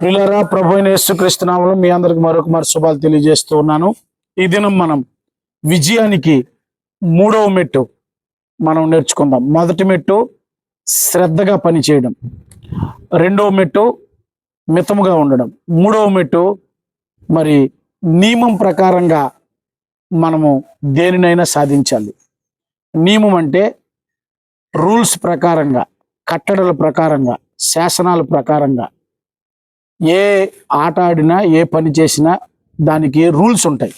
ప్రిలరా ప్రభు యేసు యేసుక్రీస్తునామలో మీ అందరికి మరొక మరి శుభాలు తెలియజేస్తూ ఉన్నాను. ఈ దినం మనం విజయానికి మూడవ మెట్టు మనం నేర్చుకుందాం. మొదటి మెట్టు శ్రద్ధగా పనిచేయడం రెండవ మెట్టు మితముగా ఉండడం. మూడవ మెట్టు మరి నియమం ప్రకారంగా మనము దేనినైనా సాధించాలి. నియమం అంటే రూల్స్ ప్రకారంగా కట్టడల ప్రకారంగా శాసనాల ప్రకారంగా ఏ ఆట ఆడినా ఏ పని చేసినా దానికి రూల్స్ ఉంటాయి.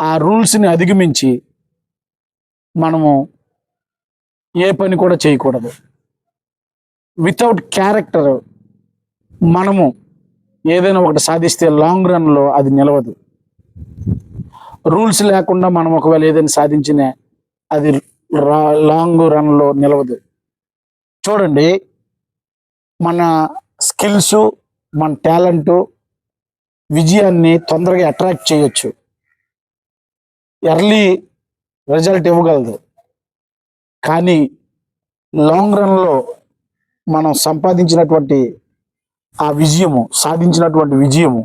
ఆ రూల్స్ని అధిగమించి మనము ఏ పని కూడా చేయకూడదు. వితౌట్ క్యారెక్టర్ మనము ఏదైనా ఒకటి సాధిస్తే లాంగ్ రన్లో అది నిలవదు. రూల్స్ లేకుండా మనం ఒకవేళ ఏదైనా సాధించిన అది రా- లాంగ్ రన్లో నిలవదు. చూడండి మన స్కిల్స్ మన టాలెంట్ విజయాన్ని తొందరగా అట్రాక్ట్ చేయొచ్చు. ఎర్లీ రిజల్ట్ ఇవ్వగలదు. కానీ లాంగ్ రన్లో మనం సంపాదించినటువంటి ఆ విజయము సాధించినటువంటి విజయము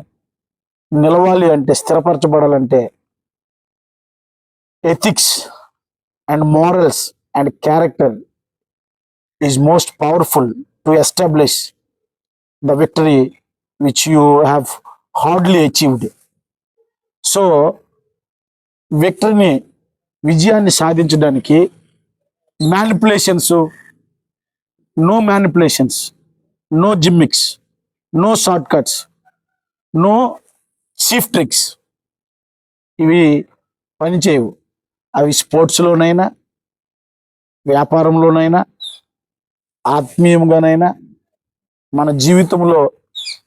నిలవాలి అంటే స్థిరపరచబడాలంటే ethics and morals and character is most powerful to establish the victory which you have hardly achieved so విక్టరీని విజయాన్ని సాధించడానికి manipulations no manipulations no gimmicks no short cuts no cheap tricks ఇవి పనిచేయవు. అవి స్పోర్ట్స్లోనైనా వ్యాపారంలోనైనా ఆత్మీయంగానైనా మన జీవితంలో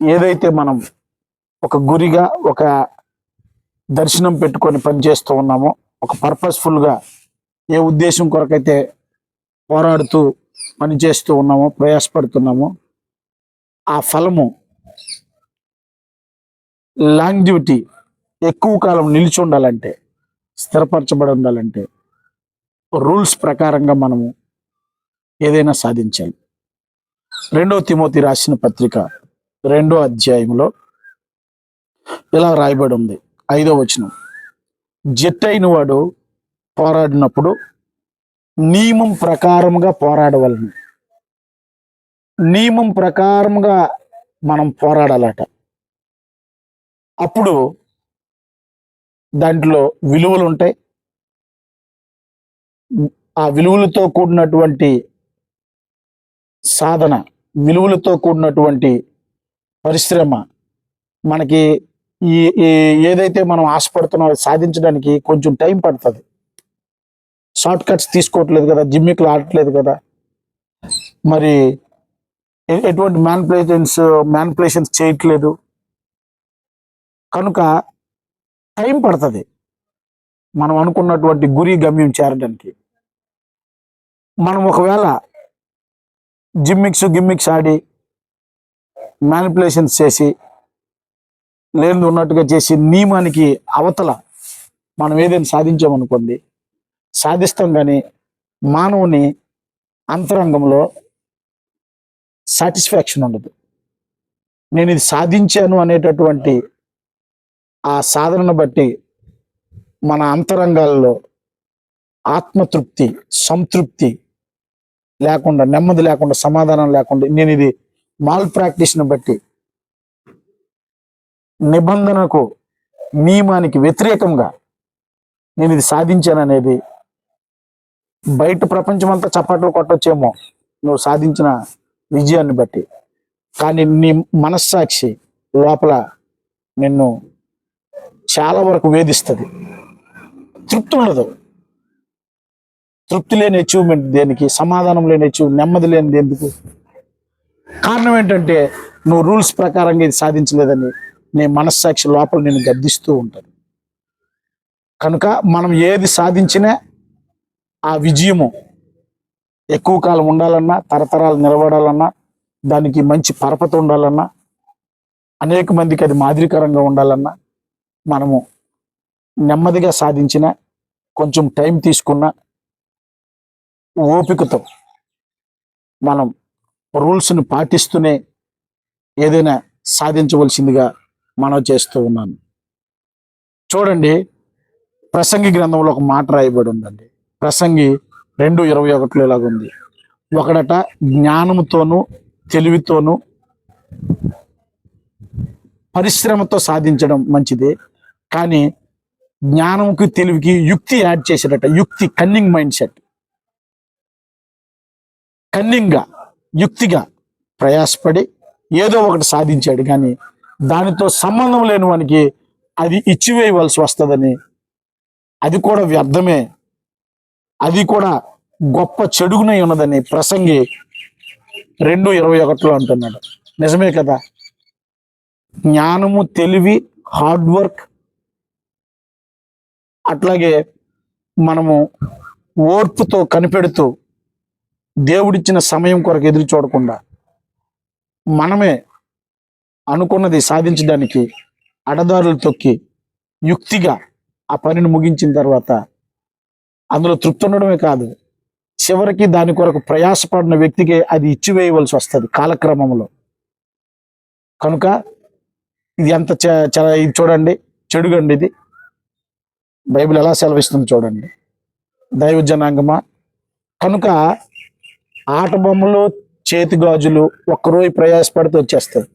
ఏదైతే మనం ఒక గురిగా ఒక దర్శనం పెట్టుకొని పనిచేస్తూ ఉన్నామో ఒక పర్పస్ఫుల్గా ఏ ఉద్దేశం కొరకైతే పోరాడుతూ పనిచేస్తూ ఉన్నామో ప్రయాసపడుతున్నామో ఆ ఫలము లాంగ్జివిటీ ఎక్కువ కాలం నిలిచి ఉండాలంటే స్థిరపరచబడి ఉండాలంటే రూల్స్ ప్రకారంగా మనము ఏదైనా సాధించాలి. రెండో తిమోతి రాసిన పత్రిక రెండో అధ్యాయంలో ఇలా రాయబడి ఉంది ఐదో వచనం. జట్టైన వాడు పోరాడినప్పుడు నియమం ప్రకారముగా పోరాడవలను. నియమం ప్రకారముగా మనం పోరాడాలట. అప్పుడు దాంట్లో విలువలు ఉంటాయి. ఆ విలువలతో కూడినటువంటి సాధన విలువలతో కూడినటువంటి పరిశ్రమ మనకి ఈ ఏదైతే మనం ఆశపడుతున్నామో సాధించడానికి కొంచెం టైం పడుతుంది. షార్ట్ కట్స్ తీసుకోవట్లేదు కదా జిమ్మిక్లు ఆడట్లేదు కదా. మరి ఎటువంటి మ్యాన్ప్లేషన్స్ మ్యాన్ప్లేషన్స్ చేయట్లేదు. కనుక టైం పడుతుంది. మనం అనుకున్నటువంటి గురి గమ్యం చేరడానికి. మనం ఒకవేళ జిమ్మిక్స్ గిమ్మిక్స్ ఆడి మ్యానిపులేషన్స్ చేసి లేనిది ఉన్నట్టుగా చేసి నియమానికి అవతల మనం ఏదైనా సాధించామనుకోండి సాధిస్తాం కానీ మానవుని అంతరంగంలో సాటిస్ఫాక్షన్ ఉండదు. నేను ఇది సాధించాను అనేటటువంటి ఆ సాధనను బట్టి మన అంతరంగాల్లో ఆత్మతృప్తి సంతృప్తి లేకుండా నెమ్మది లేకుండా సమాధానం లేకుండా నేను ఇది మాల్ ప్రాక్టీస్ని బట్టి నిబంధనకు నియమానికి వ్యతిరేకంగా నేను ఇది సాధించాననేది బయట ప్రపంచం అంతా చప్పట్లు కొట్టొచ్చేమో నువ్వు సాధించిన విజయాన్ని బట్టి. కానీ నీ మనస్సాక్షి లోపల నిన్ను చాలా వరకు వేధిస్తుంది. తృప్తి ఉండదు. తృప్తి లేని అచీవ్మెంట్ దేనికి సమాధానం లేని అచీవ్ నెమ్మది లేనిది ఎందుకు? కారణం ఏంటంటే నువ్వు రూల్స్ ప్రకారంగా ఇది సాధించలేదని నీ మనస్సాక్షి లోపల నేను గద్దిస్తూ ఉంటాను. కనుక మనం ఏది సాధించినా ఆ విజయము ఎక్కువ కాలం ఉండాలన్నా తరతరాలు నిలబడాలన్నా దానికి మంచి పరపత ఉండాలన్నా అనేక మందికి అది మాదిరికరంగా ఉండాలన్నా మనము నెమ్మదిగా సాధించిన కొంచెం టైం తీసుకున్న ఓపికతో మనం రూల్స్ని పాటిస్తూనే ఏదైనా సాధించవలసిందిగా మనం చేస్తూ ఉన్నాను. చూడండి ప్రసంగి గ్రంథంలో ఒక మాట రాయబడి ఉందండి. ప్రసంగి రెండు ఇరవై ఒకటిలో ఇలాగుంది ఒకడట జ్ఞానంతోనూ తెలివితోనూ పరిశ్రమతో సాధించడం మంచిది. కానీ జ్ఞానంకి తెలివికి యుక్తి యాడ్ చేసేటట యుక్తి కన్నింగ్ మైండ్ సెట్ కన్నింగ్గా యుక్తిగా ప్రయాసపడి ఏదో ఒకటి సాధించాడు. కానీ దానితో సంబంధం లేని వానికి అది ఇచ్చివేయవలసి వస్తుందని అది కూడా వ్యర్థమే. అది కూడా గొప్ప చెడుగునై ఉన్నదని ప్రసంగి రెండు ఇరవై ఒకటిలో అంటున్నాడు. నిజమే కదా? జ్ఞానము తెలివి హార్డ్ వర్క్ అట్లాగే మనము ఓర్పుతో కనిపెడుతూ దేవుడిచ్చిన సమయం కొరకు ఎదురు చూడకుండా మనమే అనుకున్నది సాధించడానికి అడదారులు తొక్కి యుక్తిగా ఆ పనిని ముగించిన తర్వాత అందులో తృప్తి ఉండడమే కాదు చివరికి దాని కొరకు ప్రయాసపడిన వ్యక్తికి అది ఇచ్చివేయవలసి వస్తుంది కాలక్రమంలో. కనుక ఇది ఎంత చ- చాలా ఇది చూడండి చెడుగండి ఇది. బైబిల్ ఎలా సెలవిస్తుంది చూడండి. దైవ జనాంగమా కనుక ఆట బొమ్మలు చేతి గాజులు ఒక్కరోజు ప్రయాసపడితే వచ్చేస్తాయి.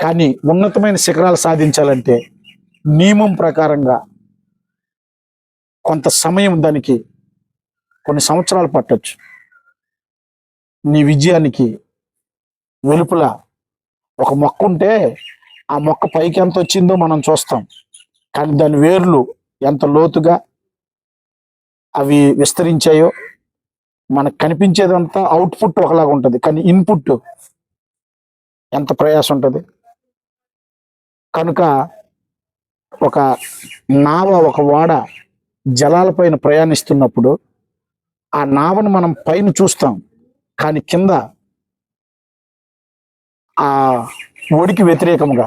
కానీ ఉన్నతమైన శిఖరాలు సాధించాలంటే నియమం ప్రకారంగా కొంత సమయం దానికి కొన్ని సంవత్సరాలు పట్టవచ్చు నీ విజయానికి వెలుపల ఒక మొక్క ఉంటే ఆ మొక్క పైకి ఎంత వచ్చిందో మనం చూస్తాం. కానీ దాని వేర్లు ఎంత లోతుగా అవి విస్తరించాయో మనకు కనిపించేదంతా అవుట్పుట్ ఒకలాగా ఉంటుంది. కానీ ఇన్పుట్ ఎంత ప్రయాసం ఉంటుంది? కనుక ఒక నావ ఒక వాడ జలాలపైన ప్రయాణిస్తున్నప్పుడు ఆ నావను మనం పైన చూస్తాం. కానీ కింద ఆ ఒడికి వ్యతిరేకంగా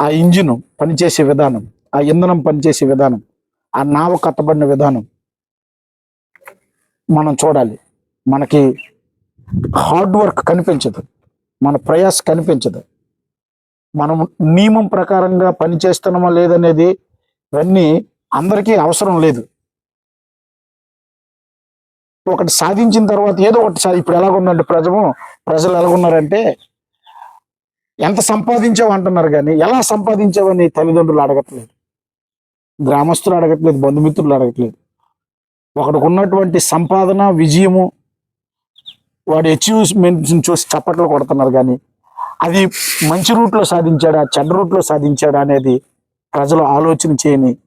ఆ ఇంజిన్ పనిచేసే విధానం ఆ ఇంధనం పనిచేసే విధానం ఆ నావ కట్టబడిన విధానం మనం చూడాలి. మనకి హార్డ్ వర్క్ కనిపించదు. మన ప్రయాస కనిపించదు. మనం నియమం ప్రకారంగా పని చేస్తున్నామా లేదనేది ఇవన్నీ అందరికీ అవసరం లేదు. ఒకటి సాధించిన తర్వాత ఏదో ఒకటి సా- ఇప్పుడు ఎలాగుందంటే ప్రజము ప్రజలు ఎలాగున్నారంటే ఎంత సంపాదించావు అంటున్నారు కానీ ఎలా సంపాదించావని తల్లిదండ్రులు అడగట్లేదు. గ్రామస్తులు అడగట్లేదు బంధుమిత్రులు అడగట్లేదు. ఒకడికి ఉన్నటువంటి సంపాదన విజయము వాడి అచీవ్మెంట్స్ని చూసి చప్పట్లు కొడుతున్నారు కానీ అది మంచి రూట్లో సాధించాడా చెడ్డ రూట్లో సాధించాడా అనేది ప్రజలు ఆలోచన చేయని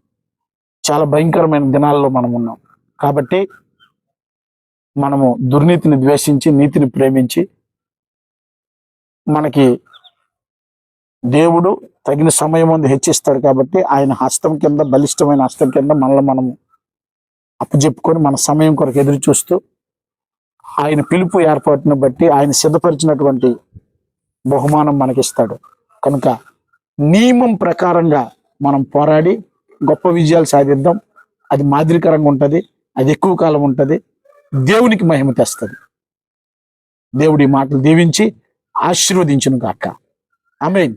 చాలా భయంకరమైన దినాల్లో మనం ఉన్నాం. కాబట్టి మనము దుర్నీతిని ద్వేషించి నీతిని ప్రేమించి మనకి దేవుడు తగిన సమయం ముందు హెచ్చిస్తాడు కాబట్టి ఆయన హస్తం కింద బలిష్టమైన హస్తం కింద మనల్ని మనము అప్పచెప్పుకొని మన సమయం కొరకు ఎదురు చూస్తూ ఆయన పిలుపు ఏర్పాటును బట్టి ఆయన సిద్ధపరిచినటువంటి బహుమానం మనకిస్తాడు. కనుక నియమం ప్రకారంగా మనం పోరాడి గొప్ప విజయాలు సాధిద్దాం. అది మాదిరికరంగా ఉంటుంది అది ఎక్కువ కాలం ఉంటుంది దేవునికి మహిమ తెస్తుంది. దేవుడి మాటలు దీవించి ఆశీర్వదించును కాక ఆమెన్.